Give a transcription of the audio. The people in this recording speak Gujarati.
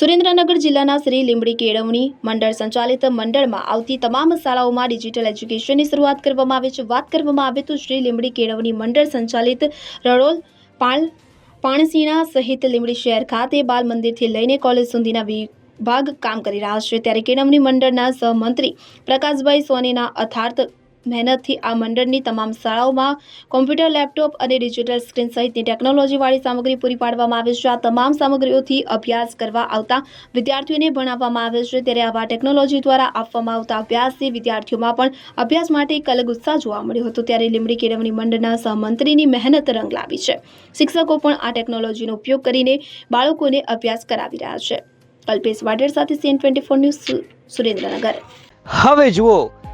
સુરેન્દ્રનગર જિલ્લાના શ્રી લીંબડી કેળવણી મંડળ સંચાલિત મંડળમાં આવતી તમામ શાળાઓમાં ડિજિટલ એજ્યુકેશનની શરૂઆત કરવામાં આવે છે. વાત કરવામાં આવે તો શ્રી લીંબડી કેળવણી મંડળ સંચાલિત રડોલ પાણ પાણસીણા સહિત લીંબડી શહેર ખાતે બાલ મંદિરથી લઈને કોલેજ સુધીના વિભાગ કામ કરી રહ્યા છે. ત્યારે કેળવણી મંડળના સહમંત્રી પ્રકાશભાઈ સોનીના અથાર્થ મહેનતથી આ મંડળની તમામ શાળાઓમાં કોમ્પ્યુટર લેપટોપ અને ડિજિટલ સ્ક્રીન સહિતની ટેકનોલોજીવાળી સામગ્રી પૂરી પાડવામાં આવે છે. આ તમામ સામગ્રીઓથી અભ્યાસ કરવા આવતા વિદ્યાર્થીઓને ભણાવવામાં આવે છે. ત્યારે આવા ટેકનોલોજી દ્વારા આપવામાં આવતા અભ્યાસથી વિદ્યાર્થીઓમાં પણ અભ્યાસ માટે એક અલગ ઉત્સાહ જોવા મળ્યો હતો. ત્યારે લીમડી કેળવણી મંડળના સહમંત્રીની મહેનત રંગ લાવી છે. શિક્ષકો પણ આ ટેકનોલોજીનો ઉપયોગ કરીને બાળકોને અભ્યાસ કરાવી રહ્યા છે. કલ્પેશ વાઢેર સાથે CN twenty four news Surendranagar. હવે જુઓ